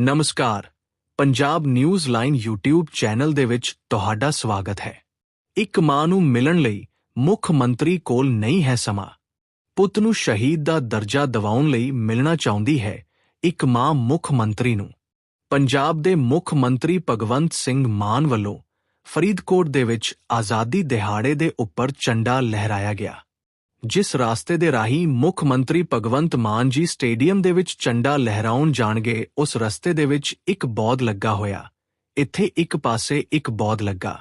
ਨਮਸਕਾਰ। Punjab news line YouTube channel ਦੇ ਵਿੱਚ ਤੁਹਾਡਾ ਸਵਾਗਤ ਹੈ। ਇੱਕ ਮਾਂ ਨੂੰ ਮਿਲਣ ਲਈ ਮੁੱਖ ਮੰਤਰੀ ਕੋਲ ਨਹੀਂ ਹੈ ਸਮਾਂ। ਪੁੱਤ ਨੂੰ ਸ਼ਹੀਦ ਦਾ ਦਰਜਾ ਦਿਵਾਉਣ ਲਈ ਮਿਲਣਾ ਚਾਹੁੰਦੀ ਹੈ ਇੱਕ ਮਾਂ ਮੁੱਖ ਮੰਤਰੀ ਨੂੰ। ਪੰਜਾਬ ਦੇ ਮੁੱਖ ਮੰਤਰੀ ਭਗਵੰਤ ਸਿੰਘ ਮਾਨ ਵੱਲੋਂ ਫਰੀਦਕੋਟ ਦੇ ਵਿੱਚ ਆਜ਼ਾਦੀ ਦਿਹਾੜੇ ਦੇ ਉੱਪਰ ਝੰਡਾ ਲਹਿਰਾਇਆ ਗਿਆ। ਜਿਸ ਰਾਸਤੇ ਦੇ ਰਾਹੀਂ ਮੁੱਖ ਮੰਤਰੀ ਭਗਵੰਤ ਮਾਨ ਜੀ ਸਟੇਡੀਅਮ ਦੇ ਵਿੱਚ ਝੰਡਾ ਲਹਿਰਾਉਣ ਜਾਣਗੇ, ਉਸ ਰਸਤੇ ਦੇ ਵਿੱਚ ਇੱਕ ਬੌਧ ਲੱਗਾ ਹੋਇਆ। ਇੱਥੇ ਇੱਕ ਪਾਸੇ ਇੱਕ ਬੌਧ ਲੱਗਾ,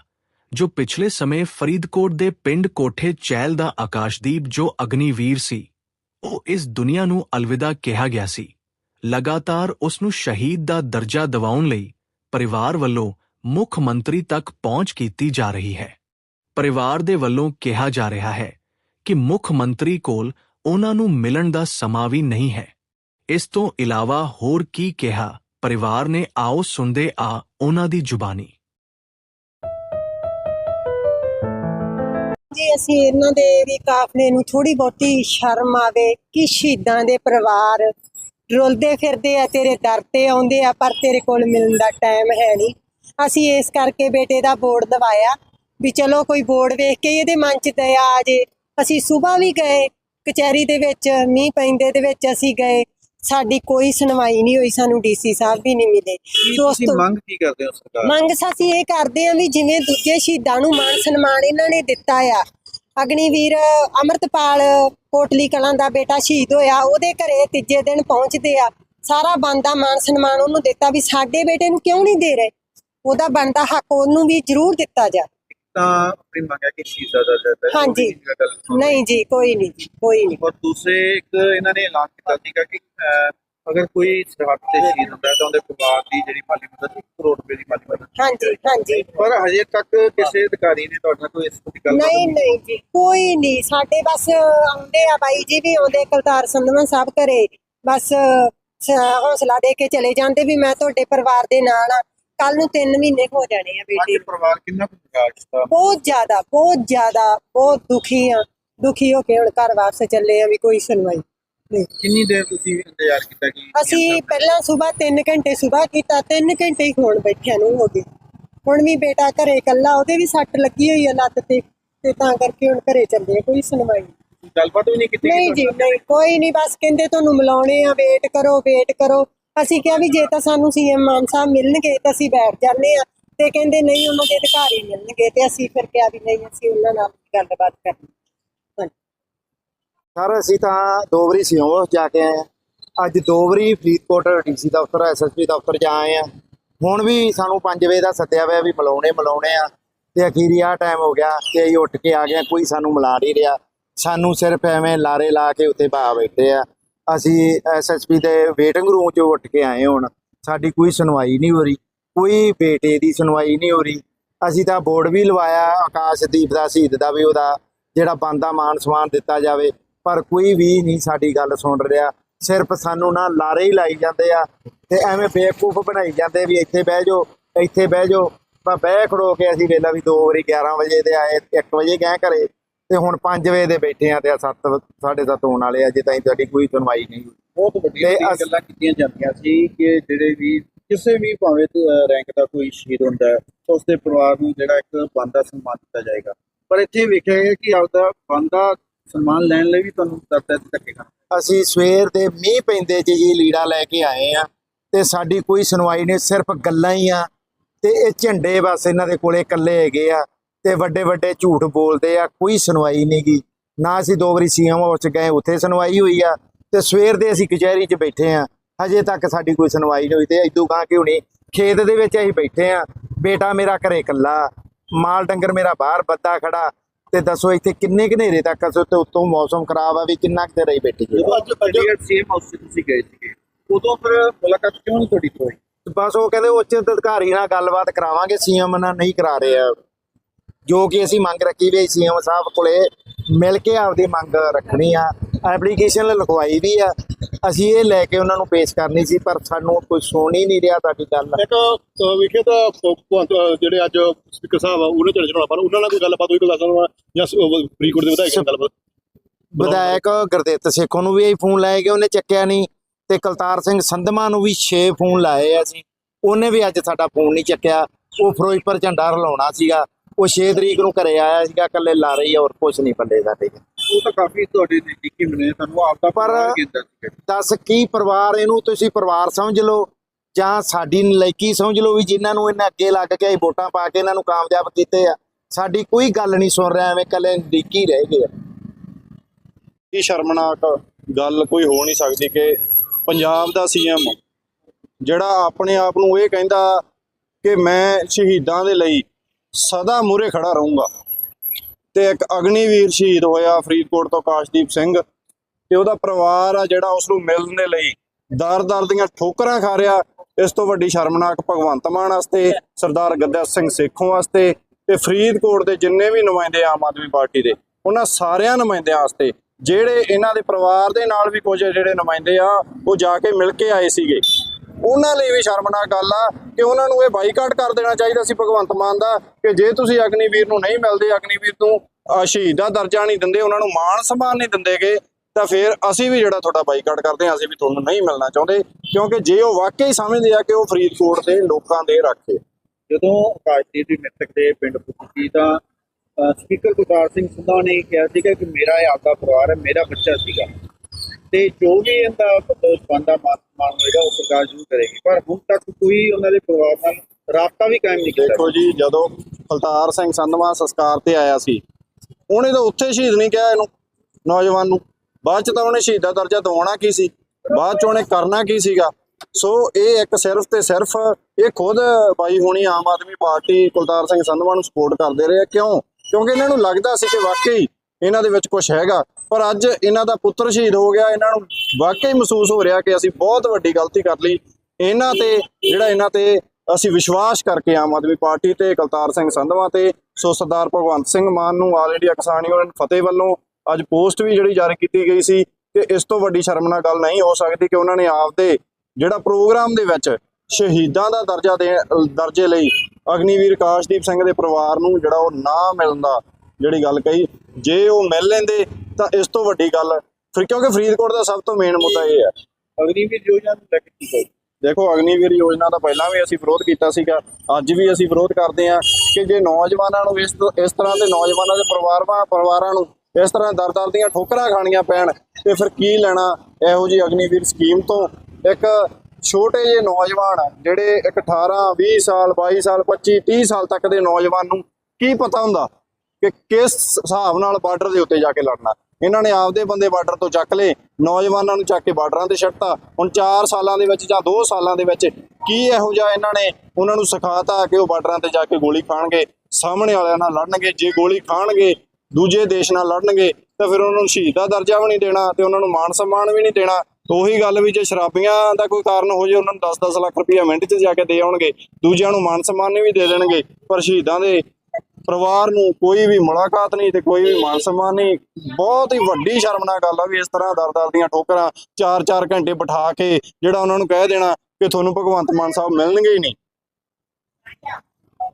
ਜੋ ਪਿਛਲੇ ਸਮੇਂ ਫਰੀਦਕੋਟ ਦੇ ਪਿੰਡ ਕੋਠੇ ਚੈਲ ਦਾ ਆਕਾਸ਼ਦੀਪ ਜੋ ਅਗਨੀਵੀਰ ਸੀ, ਉਹ ਇਸ ਦੁਨੀਆ ਨੂੰ ਅਲਵਿਦਾ ਕਿਹਾ ਗਿਆ ਸੀ। ਲਗਾਤਾਰ ਉਸ ਨੂੰ ਸ਼ਹੀਦ ਦਾ ਦਰਜਾ ਦਿਵਾਉਣ ਲਈ ਪਰਿਵਾਰ ਵੱਲੋਂ ਮੁੱਖ ਮੰਤਰੀ ਤੱਕ ਪਹੁੰਚ ਕੀਤੀ ਜਾ ਰਹੀ ਹੈ। ਪਰਿਵਾਰ ਦੇ ਵੱਲੋਂ ਕਿਹਾ ਜਾ ਰਿਹਾ ਹੈ ਕਿ ਮੁੱਖ ਮੰਤਰੀ ਕੋਲ ਉਹਨਾਂ ਨੂੰ ਮਿਲਣ ਦਾ ਸਮਾਂ ਵੀ ਨਹੀਂ ਹੈ। ਇਸ ਤੋਂ ਇਲਾਵਾ ਹੋਰ ਕੀ ਕਿਹਾ? ਪਰਿਵਾਰ ਨੇ, ਆਓ ਸੁਣਦੇ ਆ ਉਹਨਾਂ ਦੀ ਜ਼ੁਬਾਨੀ। ਜੀ, ਅਸੀਂ ਇਹਨਾਂ ਦੇ ਵੀ ਕਾਫਲੇ ਨੂੰ ਥੋੜੀ ਬਹੁਤੀ ਸ਼ਰਮ ਆਵੇ ਕਿ ਸ਼ਹੀਦਾਂ ਦੇ ਪਰਿਵਾਰ ਰੁਲਦੇ ਫਿਰਦੇ ਆ, ਤੇਰੇ ਦਰ ਤੇ ਆਉਂਦੇ ਆ, ਪਰ ਤੇਰੇ ਕੋਲ ਮਿਲਣ ਦਾ ਟਾਈਮ ਹੈ ਨਹੀਂ। ਅਸੀਂ ਇਸ ਕਰਕੇ ਬੇਟੇ ਦਾ ਬੋਰਡ ਦਵਾਇਆ ਵੀ ਚਲੋ ਕੋਈ ਬੋਰਡ ਵੇਖ ਕੇ ਇਹਦੇ ਮਨ 'ਚ ਦਇਆ ਆ ਜੇ। ਅਸੀਂ ਸਵੇਰ ਵੀ ਗਏ ਕਚਹਿਰੀ ਦੇ ਵਿੱਚ ਮੀਂਹ ਪੈਂਦੇ ਦੇ ਵਿੱਚ ਅਸੀਂ ਗਏ। ਸਾਡੀ ਕੋਈ ਸੁਣਵਾਈ ਨਹੀਂ ਹੋਈ ਸਾਨੂੰ ਡੀਸੀ ਸਾਹਿਬ ਵੀ ਨਹੀਂ ਮਿਲੇ। ਕੀ ਸੋ ਉਸ ਤੁਸੀਂ ਤੋਂ- ਮੰਗ ਕੀ ਕਰਦੇ ਹੋ ਸਰਕਾਰ ਮੰਗ ਅਸੀਂ ਇਹ ਕਰਦੇ ਹਾਂ ਵੀ ਜਿਵੇਂ ਦੂਜੇ ਸ਼ਹੀਦਾਂ ਨੂੰ ਮਾਨ ਸਨਮਾਨ ਇਹਨਾਂ ਨੇ ਦਿੱਤਾ ਆ ਅਗਨੀਵੀਰ ਅਮਰਤਪਾਲ ਕੋਟਲੀ ਕਲਾਂ ਦਾ ਬੇਟਾ ਸ਼ਹੀਦ ਹੋਇਆ ਉਹਦੇ ਘਰੇ ਤੀਜੇ ਦਿਨ ਪਹੁੰਚਦੇ ਆ। ਸਾਰਾ ਬਣਦਾ ਮਾਨ ਸਨਮਾਨ ਉਹਨੂੰ ਦਿੱਤਾ ਵੀ ਸਾਡੇ ਬੇਟੇ ਨੂੰ ਕਿਉਂ ਨਹੀਂ ਦੇ ਰਹੇ? ਉਹਦਾ ਬਣਦਾ ਹੱਕ ਉਹਨੂੰ ਵੀ ਜ਼ਰੂਰ ਦਿੱਤਾ ਜਾ। ਤਾਂ ਆਪਣੀ ਮੰਗ ਹੈ ਕਿ ਸ਼ਹੀਦਾਂ ਦਾ ਦਰਜਾ ਹੈ ਹਾਂਜੀ। ਨਹੀਂ ਜੀ ਕੋਈ ਨਹੀਂ ਜੀ ਕੋਈ ਨਹੀਂ। ਔਰ ਦੂਸਰੇ ਇੱਕ ਇਹਨਾਂ ਨੇ ਐਲਾਨ ਕੀਤਾ ਸੀਗਾ ਕਿ ਅਹ, ਅਗਰ ਕੋਈ ਸਰਹੱਦ ਤੇ ਸ਼ਹੀਦ ਹੁੰਦਾ ਹੈ ਤਾਂ ਉਹਦੇ ਪਰਿਵਾਰ ਦੀ ਜਿਹੜੀ ਮਾਲੀ ਮਦਦ 1 ਕਰੋੜ ਰੁਪਏ ਦੀ ਮਾਲੀ ਮਦਦ ਹਾਂਜੀ ਹਾਂਜੀ। ਪਰ ਹਜੇ ਤੱਕ ਕਿਸੇ ਅਧਿਕਾਰੀ ਨੇ ਤੁਹਾਡੇ ਨਾਲ ਕੋਈ ਇਸ ਦੀ ਗੱਲ ਨਹੀਂ ਨਹੀਂ ਜੀ ਕੋਈ ਨਹੀਂ। ਸਾਡੇ ਬਸ ਆਉਂਦੇ ਆ ਬਾਈ ਜੀ ਵੀ ਆਉਂਦੇ ਕਲਤਾਰ ਸੰਧਵਾ ਸਾਹਿਬ ਘਰੇ। ਬਸ ਸ- ਹੌਸਲਾ ਦੇ ਕੇ ਚਲੇ ਜਾਂਦੇ ਵੀ ਮੈਂ ਤੁਹਾਡੇ ਪਰਿਵਾਰ ਦੇ ਨਾਲ ਆ। ਕੱਲ ਨੂੰ 3 ਮਹੀਨੇ ਹੋ ਜਾਣੇ ਆ ਬੇਟੀ ਨੂੰ। ਪਰਿਵਾਰ ਕਿੰਨਾ ਕੁ ਨਿਰਾਸ਼ ਦਾ ਬਹੁਤ ਜ਼ਿਆਦਾ ਬਹੁਤ ਜ਼ਿਆਦਾ ਬਹੁਤ ਦੁਖੀ ਆ। ਦੁਖੀ ਹੋ ਕੇ ਹੁਣ ਘਰ ਵਾਪਸ ਚੱਲੇ ਆ ਵੀ ਕੋਈ ਸੁਣਵਾਈ ਨਹੀਂ। ਕਿੰਨੀ ਦੇਰ ਤੁਸੀਂ ਇੰਤਜ਼ਾਰ ਕੀਤਾ ਕਿ ਅਸੀਂ ਪਹਿਲਾਂ ਸਵੇਰ 3 ਘੰਟੇ ਸਵੇਰ ਕੀਤਾ 3 ਘੰਟੇ ਹੀ ਹੁਣ ਬੈਠਿਆਂ ਨੂੰ ਹੋ ਗਏ। ਹੁਣ ਵੀ ਬੇਟਾ ਘਰੇ ਇਕੱਲਾ ਉਹਦੇ ਵੀ ਸੱਟ ਲੱਗੀ ਹੋਈ ਆ ਲੱਤ ਤੇ ਤੇ ਤਾਂ ਕਰਕੇ ਹੁਣ ਘਰੇ ਚੱਲੇ ਆ, ਕੋਈ ਸੁਣਵਾਈ ਨਹੀਂ। ਗੱਲਬਾਤ ਵੀ ਨਹੀਂ ਕੀਤੀ ਨਹੀਂ ਜੀ ਨਹੀਂ ਕੋਈ ਨਹੀਂ ਬਸ ਕਹਿੰਦੇ ਤੁਹਾਨੂੰ ਮਿਲਾਉਣੇ ਆ ਵੇਟ ਕਰੋ ਵੇਟ ਕਰੋ। ਅਸੀਂ ਕਿਹਾ ਵੀ ਜੇ ਤਾਂ ਸਾਨੂੰ ਸੀਐਮ ਮਾਨ ਸਾਹਿਬ ਮਿਲਣਗੇ ਤਾਂ ਅਸੀਂ ਬੈਠ ਜਾਂਦੇ ਆ ਤੇ ਕਹਿੰਦੇ ਨਹੀਂ, ਉਹਨਾਂ ਦੇ ਅਧਿਕਾਰੀ ਮਿਲਣਗੇ ਤੇ ਅਸੀਂ ਫਿਰ ਕਿਹਾ ਵੀ ਨਹੀਂ, ਅਸੀਂ ਉਹਨਾਂ ਨਾਲ ਗੱਲਬਾਤ ਕਰਨੀ ਸਰ, ਅਸੀਂ ਤਾਂ ਦੋ ਵਾਰੀ ਸਿਓਂ ਜਾ ਕੇ ਆਏ ਆ ਅੱਜ ਦੋ ਵਾਰੀ ਫਰੀਦਕੋਟ ਡੀਸੀ ਦਫ਼ਤਰ ਐਸਐਸਪੀ ਦਫ਼ਤਰ ਜਾ ਆਏ ਆ ਹੁਣ ਵੀ ਸਾਨੂੰ 5 ਵਜੇ ਦਾ ਸੱਦਿਆ ਹੋਇਆ ਵੀ ਮਿਲਾਉਣੇ ਮਿਲਾਉਣੇ ਆ। ਤੇ ਅਖੀਰੀ ਆ ਟਾਈਮ ਹੋ ਗਿਆ ਤੇ ਅਸੀਂ ਉੱਠ ਕੇ ਆ ਗਏ ਕੋਈ ਸਾਨੂੰ ਮਿਲਾ ਨਹੀਂ ਰਿਹਾ। ਸਾਨੂੰ ਸਿਰਫ ਐਵੇਂ ਲਾਰੇ ਲਾ ਕੇ ਉੱਤੇ ਬਾ ਬੈਠੇ ਆ। ਅਸੀਂ ਐਸਐਸਪੀ ਦੇ ਵੇਟਿੰਗ ਰੂਮ 'ਚੋਂ ਉੱਠ ਕੇ ਆਏ ਹੁਣ। ਸਾਡੀ ਕੋਈ ਸੁਣਵਾਈ ਨਹੀਂ ਹੋ ਰਹੀ। ਕੋਈ ਬੇਟੇ ਦੀ ਸੁਣਵਾਈ ਨਹੀਂ ਹੋ ਰਹੀ। ਅਸੀਂ ਤਾਂ ਬੋਰਡ ਵੀ ਲਵਾਇਆ, ਆਕਾਸ਼ਦੀਪ ਦਾ, ਸ਼ਹੀਦ ਦਾ ਵੀ ਉਹਦਾ, ਜਿਹੜਾ ਬੰਦਾ ਮਾਨ ਸਮਾਨ ਦਿੱਤਾ ਜਾਵੇ। ਪਰ ਕੋਈ ਵੀ ਨਹੀਂ ਸਾਡੀ ਗੱਲ ਸੁਣ ਰਿਹਾ। ਸਿਰਫ ਸਾਨੂੰ ਨਾ ਲਾਰੇ ਹੀ ਲਾਈ ਜਾਂਦੇ ਆ ਤੇ ਐਵੇਂ ਬੇਵਕੂਫ ਬਣਾਈ ਜਾਂਦੇ ਵੀ ਇੱਥੇ ਬਹਿ ਜਾਓ, ਇੱਥੇ ਬਹਿ ਜਾਓ। ਪਰ ਬਹਿ ਖੜੋ ਕੇ ਅਸੀਂ ਵੇਲਾ ਵੀ ਦੋ ਵਾਰੀ 11 ਵਜੇ ਦੇ ਆਏ 1 ਵਜੇ ਗਏ ਘਰੇ। ਤੇ ਹੁਣ 5 ਵਜੇ ਦੇ ਬੈਠੇ ਆ ਤੇ 7 7:30 ਹੋਣ ਵਾਲੇ ਆ ਜੇ ਤਾਈਂ ਤੁਹਾਡੀ ਕੋਈ ਸੁਣਵਾਈ ਨਹੀਂ ਹੋਈ। ਬਹੁਤ ਵੱਡੀਆਂ ਤੇ ਅਸ- ਗੱਲਾਂ ਕੀਤੀਆਂ ਜਾਂਦੀਆਂ ਸੀ ਕਿ ਜਿਹੜੇ ਵੀ ਕਿਸੇ ਵੀ ਭਾਵੇਂ ਅਹ, ਰੈਂਕ ਦਾ ਕੋਈ ਸ਼ਹੀਦ ਹੁੰਦਾ ਹੈ ਤਾਂ ਉਸਦੇ ਪਰਿਵਾਰ ਨੂੰ ਜਿਹੜਾ ਇੱਕ ਬੰਦਾ ਸਨਮਾਨ ਦਿੱਤਾ ਜਾਏਗਾ। ਪਰ ਇੱਥੇ ਵੇਖਿਆ ਗਿਆ ਕਿ ਆਪਦਾ ਬੰਦਾ ਸਨਮਾਨ ਲੈਣ ਲਈ ਵੀ ਤੁਹਾਨੂੰ ਦਰਦ ਧੱਕੇ ਖਾਣੇ ਅਸੀਂ ਸਵੇਰ ਦੇ ਮੀਂਹ ਪੈਂਦੇ ਚ ਜੀ ਲੀੜਾ ਲੈ ਕੇ ਆਏ ਆ ਤੇ ਸਾਡੀ ਕੋਈ ਸੁਣਵਾਈ ਨਹੀਂ ਸਿਰਫ ਗੱਲਾਂ ਹੀ ਆ ਤੇ ਇਹ ਝੰਡੇ ਬਸ ਇਹਨਾਂ ਦੇ ਕੋਲੇ ਇਕੱਲੇ ਹੈਗੇ ਆ। ਤੇ ਵੱਡੇ ਵੱਡੇ ਝੂਠ ਬੋਲਦੇ ਆ ਕੋਈ ਸੁਣਵਾਈ ਨਹੀਂ ਗੀ। ਨਾ ਅਸੀਂ ਦੋ ਵਾਰੀ ਸੀਐਮ ਹਾਊਸ ਚ ਗਏ ਉੱਥੇ ਸੁਣਵਾਈ ਹੋਈ ਆ। ਤੇ ਸਵੇਰ ਦੇ ਅਸੀਂ ਕਚਹਿਰੀ 'ਚ ਬੈਠੇ ਆ। ਹਜੇ ਤੱਕ ਸਾਡੀ ਕੋਈ ਸੁਣਵਾਈ ਨਹੀਂ ਹੋਈ ਤੇ ਇਦੋਂ ਗਾਂ ਕਿਉਂ ਨਹੀਂ? ਖੇਤ ਦੇ ਵਿੱਚ ਅਸੀਂ ਬੈਠੇ ਆ। ਬੇਟਾ ਮੇਰਾ ਘਰੇ ਇਕੱਲਾ ਮਾਲ ਡੰਗਰ ਮੇਰਾ ਬਾਹਰ ਬੱਦਾ ਖੜਾ। ਤੇ ਦੱਸੋ ਇੱਥੇ ਕਿੰਨੇ ਘਨੇਰੇ ਤੱਕ ਅਸੀਂ ਤੇ ਉੱਤੋਂ ਮੌਸਮ ਖਰਾਬ ਆ ਵੀ ਕਿੰਨਾ ਕੁ ਰਹੀ ਬੈਠੀ ਜੀ? ਜਦੋਂ ਅੱਜ ਅੱਜ ਸੀਐਮ ਹਾਊਸ ਤੇ ਤੁਸੀਂ ਗਏ ਸੀਗੇ ਉਦੋਂ ਫਿਰ ਮੁਲਾਕਾਤ ਕਿਉਂ ਨਹੀਂ ਤੁਹਾਡੀ ਹੋਈ? ਬਸ ਉਹ ਕਹਿੰਦੇ ਉੱਚ ਅਧਿਕਾਰੀ ਨਾਲ ਗੱਲਬਾਤ ਕਰਾਵਾਂਗੇ ਸੀਐਮ ਨਾਲ ਨਹੀਂ ਕਰਾ ਰਹੇ ਆ। ਜੋ ਕਿ ਅਸੀਂ ਮੰਗ ਰੱਖੀ ਵੀ ਸੀਐਮ ਸਾਹਿਬ ਕੋਲੇ ਮਿਲ ਕੇ ਆਪਦੀ ਮੰਗ ਰੱਖਣੀ ਆ। ਐਪਲੀਕੇਸ਼ਨ ਲਿਖਵਾਈ ਵੀ ਆ। ਅਸੀਂ ਇਹ ਲੈ ਕੇ ਉਹਨਾਂ ਨੂੰ ਪੇਸ਼ ਕਰਨੀ ਸੀ ਪਰ ਸਾਨੂੰ ਕੋਈ ਸੁਣ ਹੀ ਨਹੀਂ ਰਿਹਾ ਤੁਹਾਡੀ ਗੱਲ। ਇੱਕ ਵਿਖੇ ਤਾਂ ਭਗਵੰਤ, ਜਿਹੜੇ ਅੱਜ ਸਪੀਕਰ ਸਾਹਿਬ ਆ ਉਹਨੇ ਚੜੇ ਚੜਾਉਣਾ ਪਰ ਉਹਨਾਂ ਨਾਲ ਕੋਈ ਗੱਲਬਾਤ ਹੋਈ ਕੋਈ ਦੱਸਣ ਵਾਲਾ ਜਾਂ ਫਰੀਦਕੋਟ ਦੇ ਵਿਧਾਇਕ ਨਾਲ ਗੱਲਬਾਤ? ਵਿਧਾਇਕ ਗੁਰਦਿੱਤ ਸੇਖੋਂ ਨੂੰ ਵੀ ਇਹ ਫੋਨ ਲਾਇਆ ਗਿਆ ਉਹਨੇ ਚੱਕਿਆ ਨਹੀਂ ਤੇ ਕਲਤਾਰ ਸਿੰਘ ਸੰਧਮਾ ਨੂੰ ਵੀ 6 ਫੋਨ ਲਾਏ ਆ ਅਸੀਂ। ਉਹਨੇ ਵੀ ਅੱਜ ਸਾਡਾ ਫੋਨ ਨਹੀਂ ਚੱਕਿਆ। ਉਹ ਫਿਰੋਜ਼ਪੁਰ ਝੰਡਾ ਹਲਾਉਣਾ ਸੀਗਾ। ਉਹ 6 ਤਰੀਕ ਨੂੰ ਘਰੇ ਆਇਆ ਸੀਗਾ ਕੱਲੇ ਲਾ ਰਹੀ ਔਰ ਕੁਝ ਨਹੀਂ ਪੱਲੇ ਸਾਡੇ ਉਹ ਤਾਂ ਕਾਫੀ ਤੁਹਾਡੇ ਨਜ਼ਦੀਕੀ ਬਣੇ ਤੁਹਾਨੂੰ ਪਰ- ਪਰਿਵਾਰ ਕਹਿੰਦਾ ਸੀਗਾ? ਦੱਸ ਕੀ ਪਰਿਵਾਰ ਇਹਨੂੰ ਤੁਸੀਂ ਪਰਿਵਾਰ ਸਮਝ ਲਓ ਜਾਂ ਸਾਡੀ ਨਲਾਇਕੀ ਸਮਝ ਲਓ ਵੀ ਜਿਨ੍ਹਾਂ ਨੂੰ ਇਹਨਾਂ ਅੱਗੇ ਲੱਗ ਕੇ ਵੋਟਾਂ ਪਾ ਕੇ ਇਹਨਾਂ ਨੂੰ ਕਾਮਯਾਬ ਕੀਤੇ ਆ। ਸਾਡੀ ਕੋਈ ਗੱਲ ਨਹੀਂ ਸੁਣ ਰਿਹਾ ਐਵੇਂ ਕੱਲੇ ਨਜ਼ਦੀਕੀ ਰਹਿ ਗਏ ਆ। ਇਹ ਸ਼ਰਮਨਾਕ ਗੱਲ ਕੋਈ ਹੋ ਨਹੀਂ ਸਕਦੀ ਕਿ ਪੰਜਾਬ ਦਾ ਸੀਐਮ ਜਿਹੜਾ ਆਪਣੇ ਆਪ ਨੂੰ ਇਹ ਕਹਿੰਦਾ ਕਿ ਮੈਂ ਸ਼ਹੀਦਾਂ ਦੇ ਲਈ ਸਦਾ ਮੂਹਰੇ ਖੜਾ ਰਹੂੰਗਾ। ਤੇ ਇੱਕ ਅਗਨੀਵੀਰ ਸ਼ਹੀਦ ਹੋਇਆ ਫਰੀਦਕੋਟ ਤੋਂ ਕਾਸ਼ਦੀਪ ਸਿੰਘ ਤੇ ਉਹਦਾ ਪਰਿਵਾਰ ਆ ਜਿਹੜਾ ਉਸ ਨੂੰ ਮਿਲਣ ਦੇ ਲਈ ਦਰ-ਦਰ ਦੀਆਂ ਠੋਕਰਾਂ ਖਾ ਰਿਹਾ। ਇਸ ਤੋਂ ਵੱਡੀ ਸ਼ਰਮਨਾਕ ਭਗਵੰਤ ਮਾਨ ਵਾਸਤੇ, ਸਰਦਾਰ ਗੱਦਾ ਸਿੰਘ ਸੇਖੋਂ ਵਾਸਤੇ ਤੇ ਫਰੀਦਕੋਟ ਦੇ ਜਿੰਨੇ ਵੀ ਨੁਮਾਇੰਦੇ ਆਮ ਆਦਮੀ ਪਾਰਟੀ ਦੇ, ਉਹਨਾਂ ਸਾਰਿਆਂ ਨੁਮਾਇੰਦਿਆਂ ਵਾਸਤੇ, ਜਿਹੜੇ ਇਹਨਾਂ ਦੇ ਪਰਿਵਾਰ ਦੇ ਨਾਲ ਵੀ ਕੁਝ ਜਿਹੜੇ ਨੁਮਾਇੰਦੇ ਆ, ਉਹ ਜਾ ਕੇ ਮਿਲ ਕੇ ਆਏ ਸੀਗੇ। ਉਹਨਾਂ ਲਈ ਵੀ ਸ਼ਰਮਨਾਕ ਗੱਲ ਆ ਕਿ ਉਹਨਾਂ ਨੂੰ ਇਹ ਬਾਈਕਾਟ ਕਰ ਦੇਣਾ ਚਾਹੀਦਾ ਸੀ ਭਗਵੰਤ ਮਾਨ ਦਾ ਕਿ ਜੇ ਤੁਸੀਂ ਅਗਨੀਵੀਰ ਨੂੰ ਨਹੀਂ ਮਿਲਦੇ, ਅਗਨੀਵੀਰ ਨੂੰ ਅਹ ਦਰਜਾ ਨਹੀਂ ਦਿੰਦੇ, ਉਹਨਾਂ ਨੂੰ ਮਾਣ ਸਨਮਾਨ ਨਹੀਂ ਦਿੰਦੇਗੇ, ਤਾਂ ਫਿਰ ਅਸੀਂ ਵੀ ਜਿਹੜਾ ਤੁਹਾਡਾ ਬਾਈਕਾਟ ਕਰਦੇ ਹਾਂ, ਅਸੀਂ ਵੀ ਤੁਹਾਨੂੰ ਨਹੀਂ ਮਿਲਣਾ ਚਾਹੁੰਦੇ, ਕਿਉਂਕਿ ਜੇ ਉਹ ਵਾਕਈ ਸਮਝਦੇ ਆ ਕਿ ਉਹ ਫਰੀਦਕੋਟ ਦੇ ਲੋਕਾਂ ਦੇ ਰੱਖੇ। ਜਦੋਂ ਆਕਾਸ਼ਦੀਪ ਦੀ ਮ੍ਰਿਤਕ ਦੇ ਪਿੰਡ ਪੁੱਜੀ ਤਾਂ ਸਪੀਕਰ ਗੁਰਦਾਰ ਸਿੰਘ ਸੰਧਾ ਨੇ ਕਿਹਾ ਸੀਗਾ ਕਿ ਮੇਰਾ ਇਹ ਆਪਦਾ ਪਰਿਵਾਰ ਹੈ, ਮੇਰਾ ਬੱਚਾ ਸੀਗਾ। ਤੇ ਜੋ ਵੀ ਇਹਦਾ ਬੰਦਾ ਮਾਨ ਹੋਏਗਾ, ਉਹ ਸਰਕਾਰ ਜ਼ਰੂਰ ਕਰੇਗੀ। ਪਰ ਹੁਣ ਤੱਕ ਕੋਈ ਉਹਨਾਂ ਦੇ ਪਰਿਵਾਰ ਨਾਲ ਰਾਬਤਾ ਵੀ ਕਾਇਮ ਨਹੀਂ ਕੀਤਾ। ਦੇਖੋ ਜੀ, ਜਦੋਂ ਫਲਤਾਰ ਸਿੰਘ ਸੰਧਵਾ ਸੰਸਕਾਰ ਤੇ ਆਇਆ ਸੀ, ਉਹਨੇ ਤਾਂ ਉੱਥੇ ਸ਼ਹੀਦ ਨਹੀਂ ਕਿਹਾ ਇਹਨੂੰ, ਨੌਜਵਾਨ ਨੂੰ। ਬਾਅਦ ਚ ਤਾਂ ਉਹਨੇ ਸ਼ਹੀਦ ਦਾ ਦਰਜਾ ਦਿਵਾਉਣਾ ਕੀ ਸੀ? ਬਾਅਦ ਚ ਉਹਨੇ ਕਰਨਾ ਕੀ ਸੀਗਾ? ਸੋ ਇਹ ਇੱਕ ਸਿਰਫ ਤੇ ਸਿਰਫ ਇਹ ਖੁਦ ਬਾਈ ਹੋਣੀ ਆਮ ਆਦਮੀ ਪਾਰਟੀ ਕੁਲਤਾਰ ਸਿੰਘ ਸੰਧਵਾ ਨੂੰ ਸਪੋਰਟ ਕਰਦੇ ਰਹੇ। ਕਿਉਂ? ਕਿਉਂਕਿ ਇਹਨਾਂ ਨੂੰ ਲੱਗਦਾ ਸੀ ਕਿ ਵਾਕਈ ਇਹਨਾਂ ਦੇ ਵਿੱਚ ਕੁਝ ਹੈਗਾ। ਪਰ ਅੱਜ ਇਹਨਾਂ ਦਾ ਪੁੱਤਰ ਸ਼ਹੀਦ ਹੋ ਗਿਆ। ਇਹਨਾਂ ਨੂੰ ਵਾਕਈ ਮਹਿਸੂਸ ਹੋ ਰਿਹਾ ਕਿ ਅਸੀਂ ਬਹੁਤ ਵੱਡੀ ਗਲਤੀ ਕਰ ਲਈ। ਇਹਨਾਂ ਤੇ ਜਿਹੜਾ ਇਹਨਾਂ ਤੇ ਅਸੀਂ ਵਿਸ਼ਵਾਸ ਕਰਕੇ ਆਮ ਆਦਮੀ ਪਾਰਟੀ ਤੇ ਕਲਤਾਰ ਸਿੰਘ ਸੰਧਵਾ ਤੇ, ਸੋ ਸਰਦਾਰ ਭਗਵੰਤ ਸਿੰਘ ਮਾਨ ਨੂੰ ਆਲ ਇੰਡੀਆ ਕਿਸਾਨ ਯੂਨੀਅਨ ਫਤਿਹ ਵੱਲੋਂ ਅੱਜ ਪੋਸਟ ਵੀ ਜਿਹੜੀ ਜਾਰੀ ਕੀਤੀ ਗਈ ਸੀ ਕਿ ਇਸ ਤੋਂ ਵੱਡੀ ਸ਼ਰਮਨਾਕ ਗੱਲ ਨਹੀਂ ਹੋ ਸਕਦੀ ਕਿ ਉਹਨਾਂ ਨੇ ਆਪਦੇ ਜਿਹੜਾ ਪ੍ਰੋਗਰਾਮ ਦੇ ਵਿੱਚ ਸ਼ਹੀਦਾਂ ਦਾ ਦਰਜਾ ਦੇ ਦਰਜੇ ਲਈ ਅਗਨੀਵੀਰ ਕਾਸ਼ਦੀਪ ਸਿੰਘ ਦੇ ਪਰਿਵਾਰ ਨੂੰ ਜਿਹੜਾ ਉਹ ਨਾ ਮਿਲਣ ਦਾ ਜਿਹੜੀ ਗੱਲ ਕਹੀ ਜੇ ਉਹ ਮਿਲ ਲੈਂਦੇ ਤਾਂ ਇਸ ਤੋਂ ਵੱਡੀ ਗੱਲ ਫਿਰ ਕਿਉਂਕਿ ਫਰੀਦਕੋਟ ਦਾ ਸਭ ਤੋਂ ਮੇਨ ਮੁੱਦਾ ਇਹ ਹੈ। ਅਗਨੀਵੀਰ ਯੋਜਨਾ ਨੂੰ ਲੈ ਕੇ ਕੀ ਕਹੋਗੇ? ਦੇਖੋ ਅਗਨੀਵੀਰ ਯੋਜਨਾ ਦਾ ਪਹਿਲਾਂ ਵੀ ਅਸੀਂ ਵਿਰੋਧ ਕੀਤਾ ਸੀਗਾ ਅੱਜ ਵੀ ਅਸੀਂ ਵਿਰੋਧ ਕਰਦੇ ਹਾਂ ਕਿ ਜੇ ਨੌਜਵਾਨਾਂ ਨੂੰ ਇਸ ਇਸ ਤਰ੍ਹਾਂ ਦੇ ਨੌਜਵਾਨਾਂ ਦੇ ਪਰਿਵਾਰਾਂ ਪਰਿਵਾਰਾਂ ਨੂੰ ਇਸ ਤਰ੍ਹਾਂ ਦਰ-ਦਰ ਦੀਆਂ ਠੋਕਰਾਂ ਖਾਣੀਆਂ ਪੈਣ ਤੇ ਫਿਰ ਕੀ ਲੈਣਾ ਇਹੋ ਜੀ ਅਗਨੀਵੀਰ ਸਕੀਮ ਤੋਂ? ਇੱਕ ਛੋਟੇ ਜਿਹੇ ਨੌਜਵਾਨ ਜਿਹੜੇ ਇੱਕ 18 20 ਸਾਲ 22 ਸਾਲ 25 30 ਸਾਲ ਤੱਕ ਦੇ ਨੌਜਵਾਨ ਨੂੰ ਕੀ ਪਤਾ ਹੁੰਦਾ? ਕਿ ਕਿਸ ਹਿਸਾਬ ਨਾਲ ਬਾਰਡਰ ਦੇ ਉੱਤੇ ਜਾ ਕੇ ਲੜਨਾ। ਇਹਨਾਂ ਨੇ ਆਪਦੇ ਬੰਦੇ ਬਾਰਡਰ ਤੋਂ ਚੱਕ ਲਏ, ਨੌਜਵਾਨਾਂ ਨੂੰ ਚੱਕ ਕੇ ਬਾਰਡਰਾਂ ਤੇ ਛੱਡਤਾ। ਹੁਣ 4 ਸਾਲਾਂ ਦੇ ਵਿੱਚ ਜਾਂ 2 ਸਾਲਾਂ ਦੇ ਵਿੱਚ ਕੀ ਇਹੋ ਜਿਹਾ ਇਹਨਾਂ ਨੇ ਉਹਨਾਂ ਨੂੰ ਸਿਖਾਤਾ ਕਿ ਉਹ ਬਾਰਡਰਾਂ ਤੇ ਜਾ ਕੇ ਗੋਲੀ ਖਾਣਗੇ, ਸਾਹਮਣੇ ਵਾਲਿਆਂ ਨਾਲ ਲੜਨਗੇ, ਜੇ ਗੋਲੀ ਖਾਣਗੇ, ਦੂਜੇ ਦੇਸ਼ ਨਾਲ ਲੜਨਗੇ, ਤਾਂ ਫਿਰ ਉਹਨਾਂ ਨੂੰ ਸ਼ਹੀਦ ਦਾ ਦਰਜਾ ਵੀ ਨਹੀਂ ਦੇਣਾ ਤੇ ਉਹਨਾਂ ਨੂੰ ਮਾਣ ਸਨਮਾਨ ਵੀ ਨਹੀਂ ਦੇਣਾ। ਉਹੀ ਗੱਲ ਵੀ ਜੇ ਸ਼ਰਾਬੀਆਂ ਦਾ ਕੋਈ ਕਾਰਨ ਹੋ ਜੇ, ਉਹਨਾਂ ਨੂੰ 10-10 ਲੱਖ ਰੁਪਈਆ ਮਿੰਟ 'ਚ ਜਾ ਕੇ ਦੇ ਆਉਣਗੇ, ਦੂਜਿਆਂ ਨੂੰ ਮਾਣ ਸਨਮਾਨ ਵੀ ਦੇ ਦੇਣਗੇ, ਪਰ ਸ਼ਹੀਦਾਂ ਦੇ ਪਰਿਵਾਰ ਨੂੰ ਕੋਈ ਵੀ ਮੁਲਾਕਾਤ ਨਹੀਂ ਤੇ ਕੋਈ ਵੀ ਮਾਨ ਸਨਮਾਨ ਨਹੀਂ। ਬਹੁਤ ਹੀ ਵੱਡੀ ਸ਼ਰਮਨਾਕ ਗੱਲ ਆ ਵੀ ਇਸ ਤਰ੍ਹਾਂ ਦਰ-ਦਰ ਦੀਆਂ ਠੋਕਰਾਂ 4-4 ਘੰਟੇ ਬਿਠਾ ਕੇ ਜਿਹੜਾ ਉਹਨਾਂ ਨੂੰ ਕਹਿ ਦੇਣਾ ਕਿ ਤੁਹਾਨੂੰ ਭਗਵੰਤ ਮਾਨ ਸਾਹਿਬ ਮਿਲਣਗੇ ਹੀ ਨਹੀਂ।